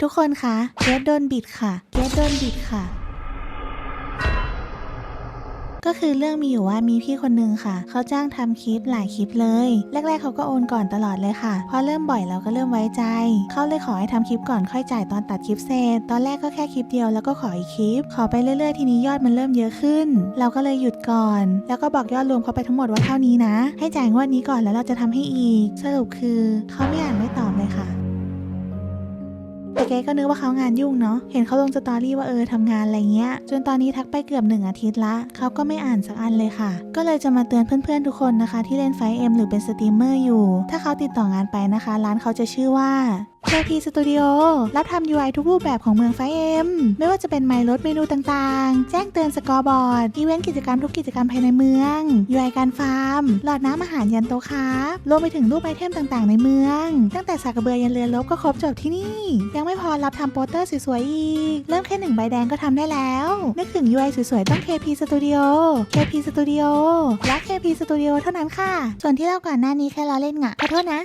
ทุกคนคะเกสโดนบิดค่ะเกสโดนบิดค่ะ ก็คือเรื่องมีอยู่ว่ามีพี่คนนึงค่ะ เขาจ้างทำคลิปหลายคลิปเลย แรกๆเขาก็โอนก่อนตลอดเลยค่ะ พอเริ่มบ่อยเราก็เริ่มไว้ใจ เขาเลยขอให้ทำคลิปก่อนค่อยจ่ายตอนตัดคลิปเสร็จ ตอนแรกก็แค่คลิปเดียวแล้วก็ขออีกคลิป ขอไปเรื่อยๆทีนี้ยอดมันเริ่มเยอะขึ้น เราก็เลยหยุดก่อน แล้วก็บอกยอดรวมเขาไปทั้งหมดว่าเท่านี้นะ ให้จ่ายงวดนี้ก่อนแล้วเราจะทำให้อีก สรุปคือเขาไม่อ่านไม่ตอบเลยค่ะ แต่แกก็นึกว่าเขางานยุ่งเนาะ เห็นเขาลงสตอรี่ว่าเออทำงานอะไรเงี้ย จนตอนนี้ทักไปเกือบหนึ่งอาทิตย์ละ เขาก็ไม่อ่านสักอันเลยค่ะ ก็เลยจะมาเตือนเพื่อนๆทุกคนนะคะ ที่เล่นไฟเอ็มหรือเป็นสตรีมเมอร์อยู่ ถ้าเขาติดต่องานไปนะคะ ร้านเขาจะชื่อว่า KP Studio รับทำ UI ทุกรูปแบบของเมืองไฟเอ็มไม่ว่าจะเป็นไมล์รถเมนูต่างๆ แจ้งเตือนสกอร์บอร์ด อีเวนต์กิจกรรมทุกกิจกรรมภายในเมือง UI การฟาร์ม หลอดน้ำอาหารยันโต๊ะครับรวมไปถึงรูปไอเทมต่างๆ ในเมือง ตั้งแต่สากกระเบือยันเรือรบก็ครบจบที่นี่ ยังไม่พอรับทำโปสเตอร์สวยๆอีก เริ่มแค่หนึ่งใบแดงก็ทำได้แล้ว นึกถึง UI สวยๆต้อง KP Studio KP Studio และ KP Studio เท่านั้นค่ะ ส่วนที่เล่าก่อนหน้านี้แค่ล้อเล่นงะขอโทษนะ